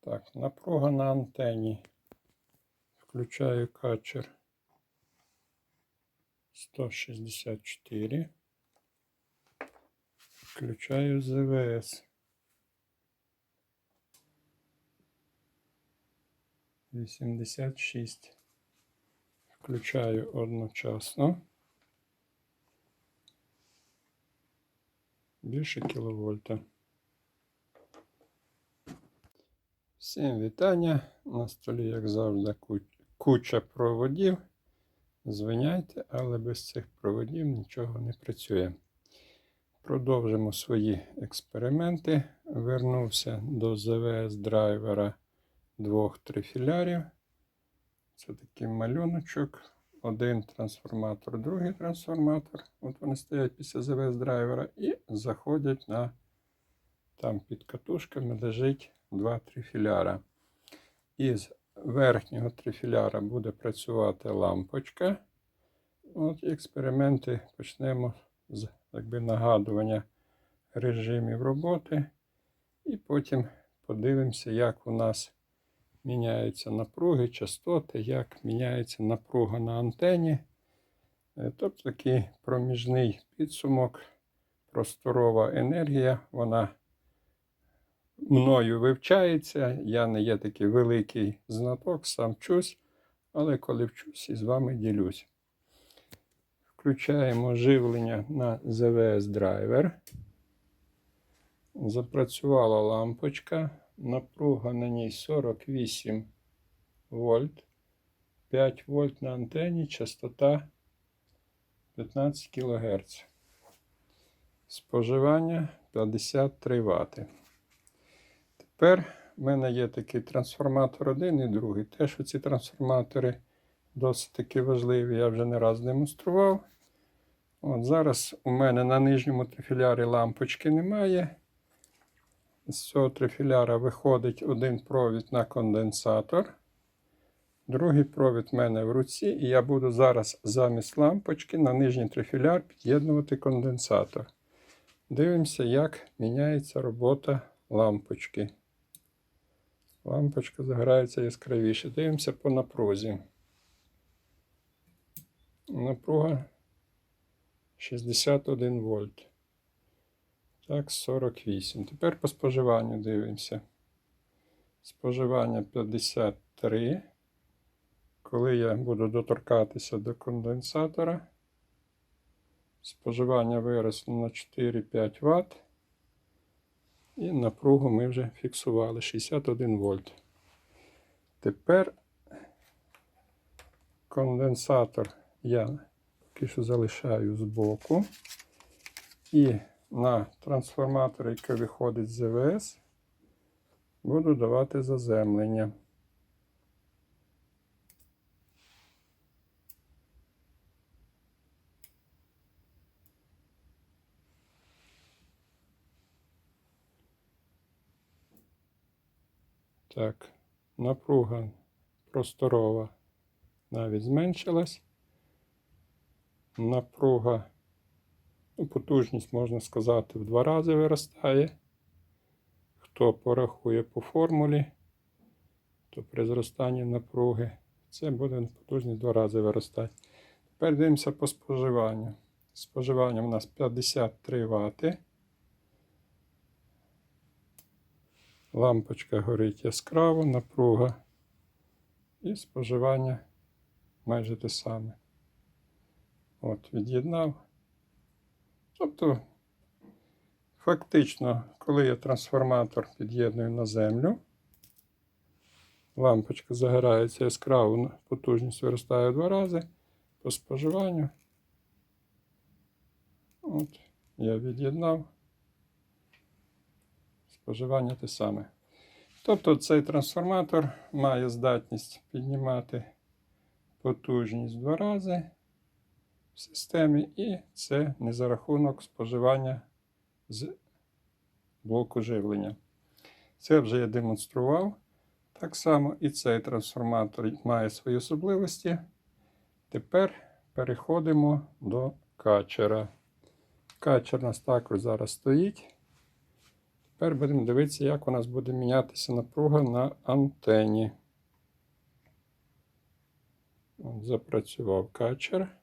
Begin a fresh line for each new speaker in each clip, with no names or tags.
Так, напруга на антені. Включаю качер 164. Включаю ЗВС. 86. Включаю одночасно. Більше кіловольта. Всім вітання. На столі, як завжди, куча проводів. Звиняйте, але без цих проводів нічого не працює. Продовжимо свої експерименти. Вернувся до ЗВС драйвера двох трифілярів. Це такий малюночок. Один трансформатор, другий трансформатор. От вони стоять після ЗВС драйвера і заходять на там під катушками лежить два трифіляра. Із верхнього трифіляра буде працювати лампочка. От експерименти почнемо з якби, нагадування режимів роботи. І потім подивимося, як у нас міняються напруги, частоти, як міняється напруга на антені. Е, Тобто такий проміжний підсумок, просторова енергія, вона мною вивчається. Я не є такий великий знаток, сам вчусь, але коли вчусь і з вами ділюсь. Включаємо живлення на ЗВС драйвер. Запрацювала лампочка. Напруга на ній 48 вольт. 5 вольт на антені, частота 15 кГц. Споживання 53 Вт. Тепер в мене є такий трансформатор один і другий. Теж ці трансформатори досить таки важливі, я вже не раз демонстрував. От Зараз у мене на нижньому трифілярі лампочки немає. З цього трифіляра виходить один провід на конденсатор. Другий провід в мене в руці, і я буду зараз замість лампочки на нижній трифіляр під'єднувати конденсатор. Дивимося, як міняється робота лампочки. Лампочка загорається яскравіше. Дивимося по напрузі. Напруга 61 вольт. Так, 48. Тепер по споживанню дивимося. Споживання 53. Коли я буду доторкатися до конденсатора, споживання виросло на 4-5 Вт. І напругу ми вже фіксували 61 вольт. Тепер конденсатор я що залишаю збоку. І на трансформатор, який виходить з ЗВС, буду давати заземлення. Так, напруга просторова навіть зменшилась. Напруга, ну, потужність, можна сказати, в два рази виростає. Хто порахує по формулі, то при зростанні напруги це буде потужність в два рази виростати. Тепер дивимося по споживанню. Споживання у нас 53 Вт. Лампочка горить яскраво, напруга і споживання майже те саме. От, від'єднав. Тобто, фактично, коли я трансформатор під'єдную на землю, лампочка загорається яскраво, потужність виростає в два рази по споживанню. От, я від'єднав. Споживання те саме. Тобто цей трансформатор має здатність піднімати потужність в два рази в системі, і це не за рахунок споживання з блоку живлення. Це вже я демонстрував. Так само і цей трансформатор має свої особливості. Тепер переходимо до качера. Качер у нас також зараз стоїть. Тепер будемо дивитися, як у нас буде мінятися напруга на антені. От, запрацював качер.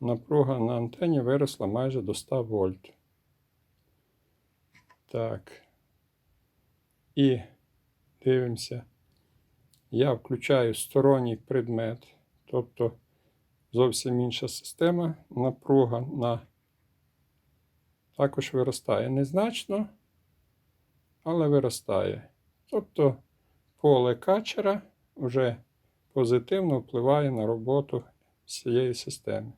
Напруга на антені виросла майже до 100 вольт. Так. І дивимося. Я включаю сторонній предмет, тобто зовсім інша система. Напруга на також виростає незначно, але виростає. Тобто поле качера вже позитивно впливає на роботу всієї системи.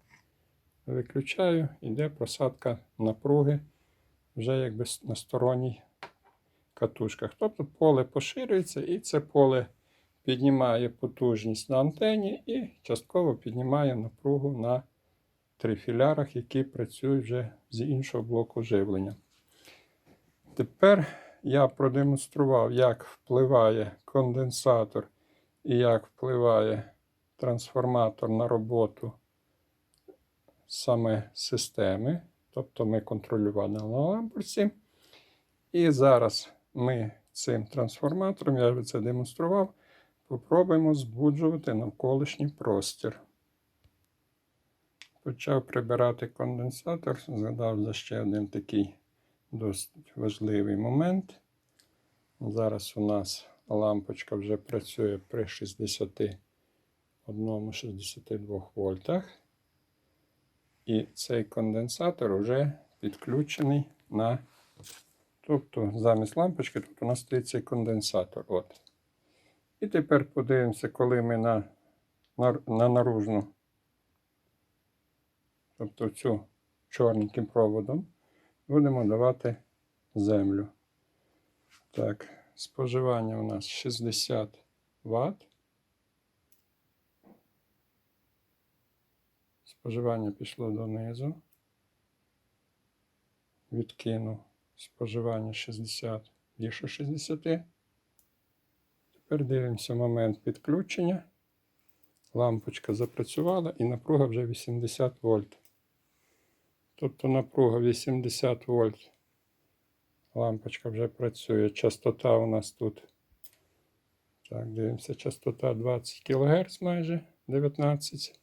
Виключаю, йде просадка напруги вже якби на сторонній катушках. Тобто поле поширюється і це поле піднімає потужність на антені і частково піднімає напругу на трифілярах, які працюють вже з іншого блоку живлення. Тепер я продемонстрував, як впливає конденсатор і як впливає трансформатор на роботу саме системи. Тобто ми контролювали на лампочці. І зараз ми цим трансформатором, я вже це демонстрував, попробуємо збуджувати навколишній простір. Почав прибирати конденсатор, згадав за ще один такий досить важливий момент. Зараз у нас лампочка вже працює при 61-62 вольтах. І цей конденсатор вже підключений на. Тобто замість лампочки тут у нас стоїть цей конденсатор. От. І тепер подивимося, коли ми на, на, на наружну, тобто цю чорненьким проводом, будемо давати землю. Так, споживання у нас 60 Вт. Споживання пішло донизу. Відкинув споживання 60 більше 60. Тепер дивимося момент підключення. Лампочка запрацювала і напруга вже 80 вольт. Тобто напруга 80 вольт. Лампочка вже працює. Частота у нас тут. Так, дивимося, частота 20 кГц майже 19.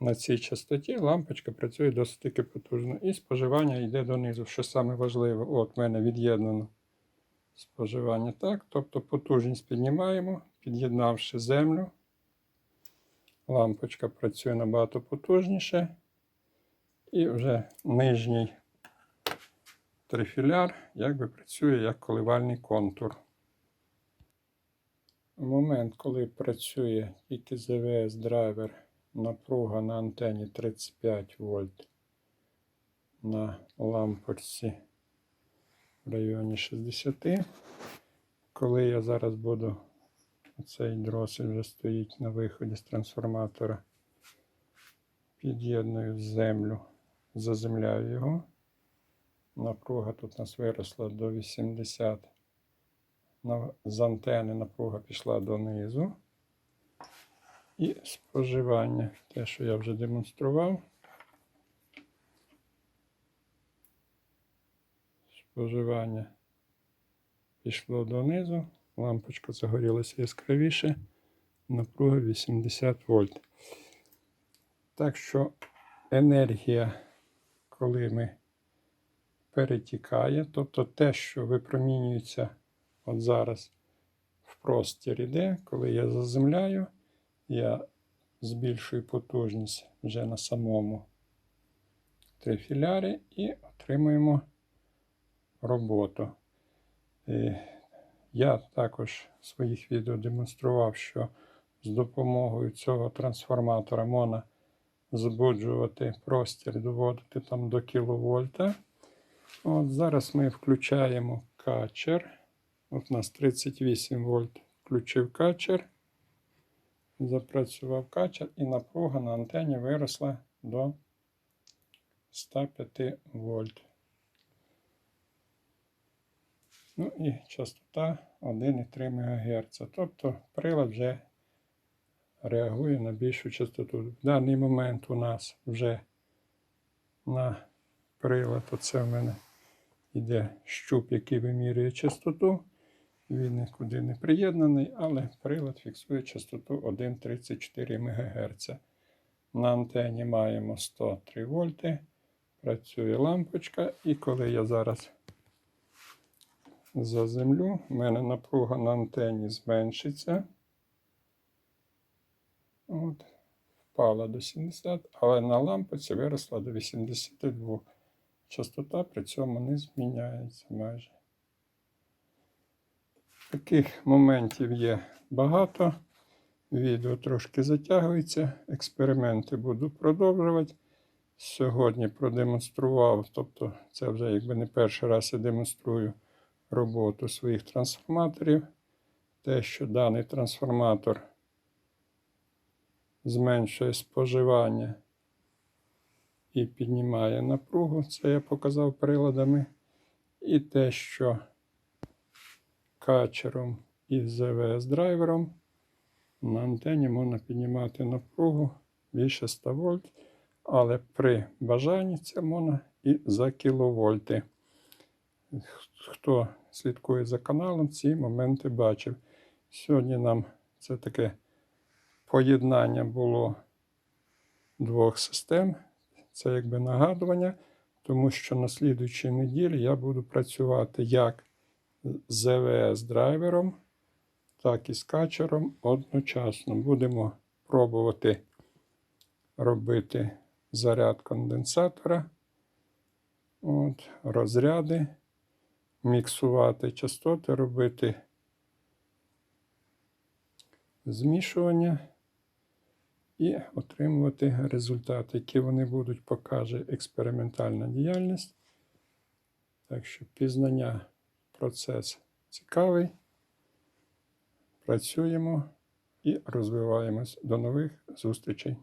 На цій частоті лампочка працює досить таки потужно. І споживання йде донизу. Що саме важливе, от в мене від'єднано споживання так. Тобто потужність піднімаємо, під'єднавши землю. Лампочка працює набагато потужніше. І вже нижній трифіляр якби працює як коливальний контур. В момент, коли працює тільки ЗВС драйвер, напруга на антені 35 вольт, на лампочці в районі 60. Коли я зараз буду, цей дросель вже стоїть на виході з трансформатора, під'єдную землю, заземляю його. Напруга тут у нас виросла до 80. З антени напруга пішла донизу. І споживання, те, що я вже демонстрував. Споживання пішло донизу, лампочка загорілася яскравіше, напруга 80 вольт. Так що енергія, коли ми перетікає, тобто те, що випромінюється от зараз в простір іде, коли я заземляю, я збільшую потужність вже на самому трифілярі і отримуємо роботу. І я також в своїх відео демонстрував, що з допомогою цього трансформатора можна збуджувати простір, доводити там до кіловольта. От Зараз ми включаємо качер. От у нас 38 вольт включив качер. Запрацював качер і напруга на антені виросла до 105 вольт. Ну і частота 1,3 МГц. Тобто прилад вже реагує на більшу частоту. В даний момент у нас вже на прилад, оце в мене йде щуп, який вимірює частоту. Він нікуди не приєднаний, але прилад фіксує частоту 1,34 МГц. На антені маємо 103 вольти. Працює лампочка, і коли я зараз заземлю, в мене напруга на антені зменшиться. От, впала до 70, але на лампочці виросла до 82. Частота при цьому не зміняється майже. Таких моментів є багато. Відео трошки затягується. Експерименти буду продовжувати. Сьогодні продемонстрував, тобто це вже якби не перший раз я демонструю роботу своїх трансформаторів. Те, що даний трансформатор зменшує споживання і піднімає напругу, це я показав приладами. І те, що качером і ЗВС драйвером на антені можна піднімати напругу більше 100 вольт, але при бажанні це можна і за кіловольти. Хто слідкує за каналом, ці моменти бачив. Сьогодні нам це таке поєднання було двох систем. Це якби нагадування, тому що на слідуючій неділі я буду працювати як з ЗВС драйвером, так і з качером одночасно. Будемо пробувати робити заряд конденсатора, от, розряди, міксувати частоти, робити змішування і отримувати результати, які вони будуть, покаже експериментальна діяльність. Так що пізнання процес цікавий. Працюємо і розвиваємось. До нових зустрічей!